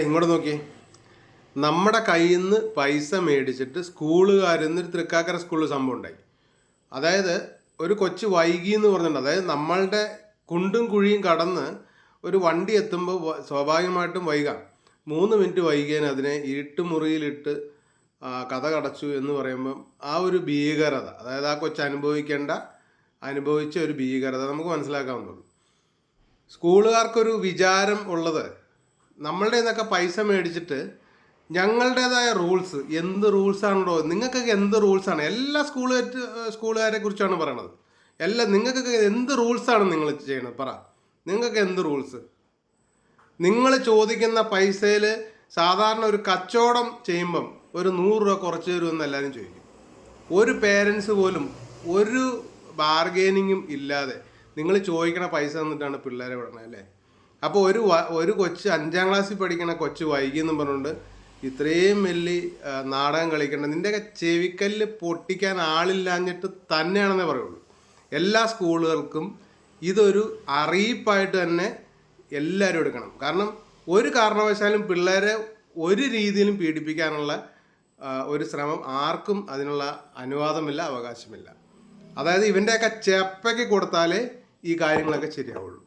ഇങ്ങോട്ട് നോക്കിയേ നമ്മുടെ കയ്യിൽ നിന്ന് പൈസ മേടിച്ചിട്ട് സ്കൂളുകാരിൽ നിന്ന് ഒരു തൃക്കാക്കര സ്കൂളിൽ സംഭവം ഉണ്ടായി. അതായത് ഒരു കൊച്ചു വൈകി എന്ന് പറഞ്ഞിട്ടുണ്ട്. അതായത് നമ്മളുടെ കുണ്ടും കുഴിയും കടന്ന് ഒരു വണ്ടി എത്തുമ്പോൾ സ്വാഭാവികമായിട്ടും വൈകാം. മൂന്ന് മിനിറ്റ് വൈകിയാൽ അതിനെ ഇരുട്ടുമുറിയിലിട്ട് കഥ കടച്ചു എന്ന് പറയുമ്പം ആ ഒരു ഭീകരത അതായത് ആ കൊച്ചു അനുഭവിക്കേണ്ട അനുഭവിച്ച ഒരു ഭീകരത നമുക്ക് മനസ്സിലാക്കാവുന്നുള്ളൂ സ്കൂളുകാർക്കൊരു വിചാരം ഉള്ളത് നമ്മളുടെ നിന്നൊക്കെ പൈസ മേടിച്ചിട്ട് ഞങ്ങളുടേതായ റൂൾസ് എന്ത് റൂൾസ് ആണല്ലോ നിങ്ങൾക്കൊക്കെ എന്ത് റൂൾസ് ആണ് എല്ലാ സ്കൂൾ സ്കൂളുകാരെ കുറിച്ചാണ് പറയണത്. എല്ലാ നിങ്ങൾക്കൊക്കെ എന്ത് റൂൾസ് ആണ് നിങ്ങൾ ചെയ്യണത്? പറ. നിങ്ങൾക്ക് എന്ത് റൂൾസ്? നിങ്ങൾ ചോദിക്കുന്ന പൈസയിൽ സാധാരണ ഒരു കച്ചവടം ചെയ്യുമ്പം ഒരു നൂറ് രൂപ കുറച്ച് തരുമെന്ന് എല്ലാവരും ചോദിക്കും. ഒരു പേരൻസ് പോലും ഒരു ബാർഗെയിനിങ്ങും ഇല്ലാതെ നിങ്ങൾ ചോദിക്കണ പൈസ തന്നിട്ടാണ് പിള്ളേരെ വിടണത് അല്ലേ? അപ്പോൾ ഒരു ഒരു കൊച്ച് അഞ്ചാം ക്ലാസ്സിൽ പഠിക്കണ കൊച്ച് വൈകി എന്നും പറഞ്ഞുകൊണ്ട് ഇത്രയും വലിയ നാടകം കളിക്കേണ്ട. നിന്റെയൊക്കെ ചെവിക്കല്ല് പൊട്ടിക്കാൻ ആളില്ലാഞ്ഞിട്ട് തന്നെയാണെന്നേ പറയുള്ളൂ. എല്ലാ സ്കൂളുകൾക്കും ഇതൊരു അറിയിപ്പായിട്ട് തന്നെ എല്ലാവരും എടുക്കണം. കാരണം ഒരു കാരണവശാലും പിള്ളേരെ ഒരു രീതിയിലും പീഡിപ്പിക്കാനുള്ള ഒരു ശ്രമം ആർക്കും അതിനുള്ള അനുവാദമില്ല അവകാശമില്ല. അതായത് ഇവന്റെയൊക്കെ ചെപ്പയ്ക്ക് കൊടുത്താലേ ഈ കാര്യങ്ങളൊക്കെ ശരിയാവുള്ളൂ.